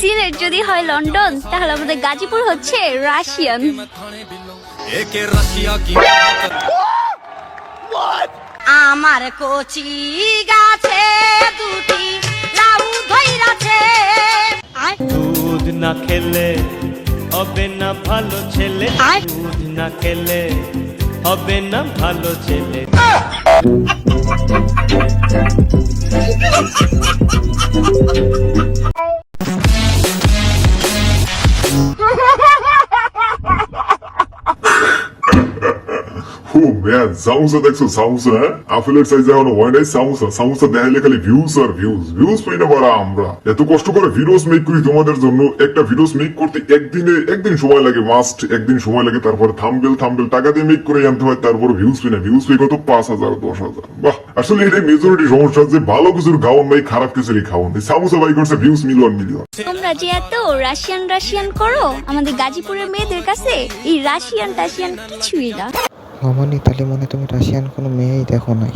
সিলেট যদি হয় লন্ডন তাহলে আমাদের গাজীপুর হচ্ছে রাশিয়ান। আমার কচি গাছে দুটি লাউ ধইরাছে দুধ না খেলে হবে না ভালো ছেলে। দুধ না খেলে হবে না ভালো ছেলে। ও ম্যান সামোসা দেখছ? সামোসা হ্যাঁ? আপেলের সাইজ এখনও হয় নাই সামোসা সামোসা দেখাইলে খালি ভিউজ আর ভিউজ ভিউজ পাই না পারা আমরা। এত কষ্ট করে ভিডিওস মেক করি তোমাদের জন্য। একটা ভিডিওস মেক করতে একদিনে একদিন সময় লাগে মাস্ট একদিন সময় লাগে, তারপরে থামবেল থামবেল টাকা দিয়ে মেক করে আনতে হয়, তারপর ভিউজ পাই না। ভিউজ পাই কত? পাঁচ হাজার, দশ হাজার। বাহ! আসলে এটাই মেজরিটি সমস্যা যে ভালো কিছুর খাওয়ান নাই, খারাপ কিছুরই খাওয়ান এই সামোসা বাই করছে ভিউজ মিলিয়ন মিলিয়ন তোমরা যে এত রাশিয়ান রাশিয়ান করো, আমাদের গাজীপুরের মেয়েদের কাছে এই রাশিয়ান টাশিয়ান কিছুই না। মামনি তাহলে মনে তুমি রাশিয়ান কোনো মেয়েই দেখো নাই।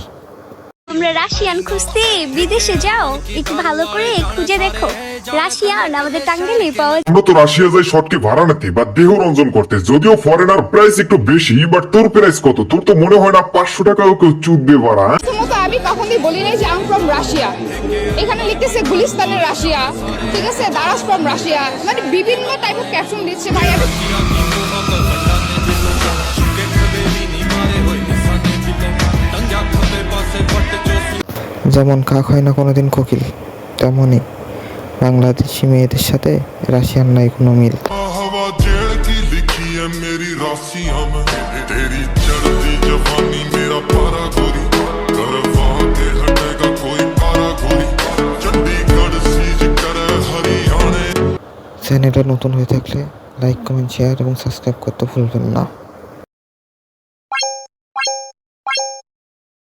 তোমরা রাশিয়ান খুঁজতে বিদেশে যাও একটু ভালো করে খুঁজে দেখো। রাশিয়ান আমাদের টাঙ্গাইলে পাওয়া যায়। আমরা তো রাশিয়া যাই শর্টকে ভাড়া নিতে বা দেহ রঞ্জন করতে যদিও ফরেনার প্রাইস একটু বেশি বাট তোর প্রাইস কত? তোর তো মনে হয় না পাঁচশো টাকাও কেউ চুদবে ভাড়া হ্যাঁ? প্রথমত আমি কখনোই বলি নাই যে আম ফ্রম রাশিয়া এখানে লিখতেছে গুলিস্তানের রাশিয়া। ঠিক আছে দারাস ফ্রম রাশিয়া মানে বিভিন্ন টাইপ অফ ক্যাপশন দিচ্ছে ভাই। আমি যেমন কাক হয় না কোনোদিন কোকিল তেমনই বাংলাদেশি মেয়েদের সাথে রাশিয়ান নাই কোনো মিল। চ্যানেলটা নতুন হয়ে থাকলে লাইক কমেন্ট শেয়ার এবং সাবস্ক্রাইব করতে ভুলবেন না।